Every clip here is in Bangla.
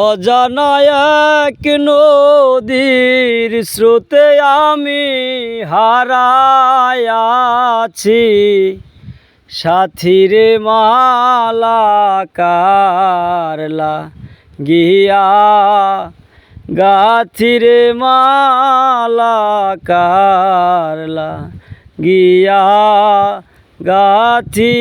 অজানায় এক নদীর স্রোতে আমি হারায়াছি সাথীরে মালা কারলা গিয়া গাথিরে মালা কারলা গিয়া গাথি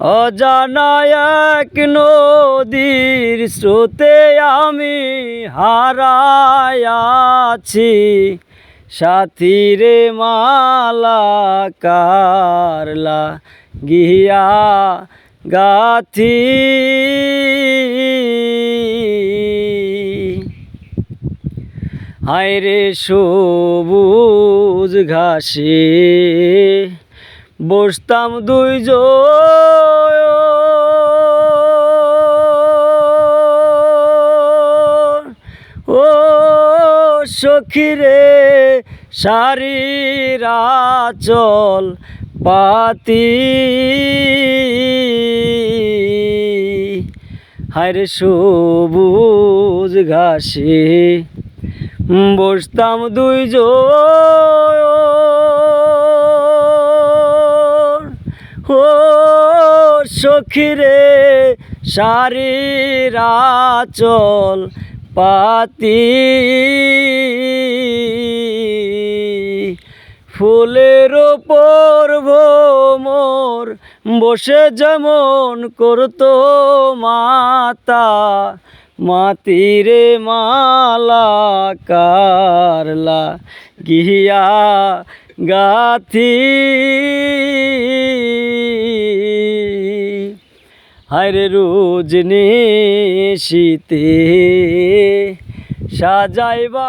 অজানায় এক নদীর স্রোতে আমি হারায়াছি সাথীরে মালা কারলা গিয়া গাথি। হায়রে সবুজ ঘাসে বসতাম দুইজন সখিরে সারিরা চল পাতি। হায়রে সবুজ ঘাসে বসতাম দুইজন। ও সখিরে সারিরা চল পাতি। ফুলের ওপর ভোমর বসে যেমন করতো মাতা মাতিরে মালা কারলা গিয়া গাথি। হায়রে রোজনে শীতে সাজাইবা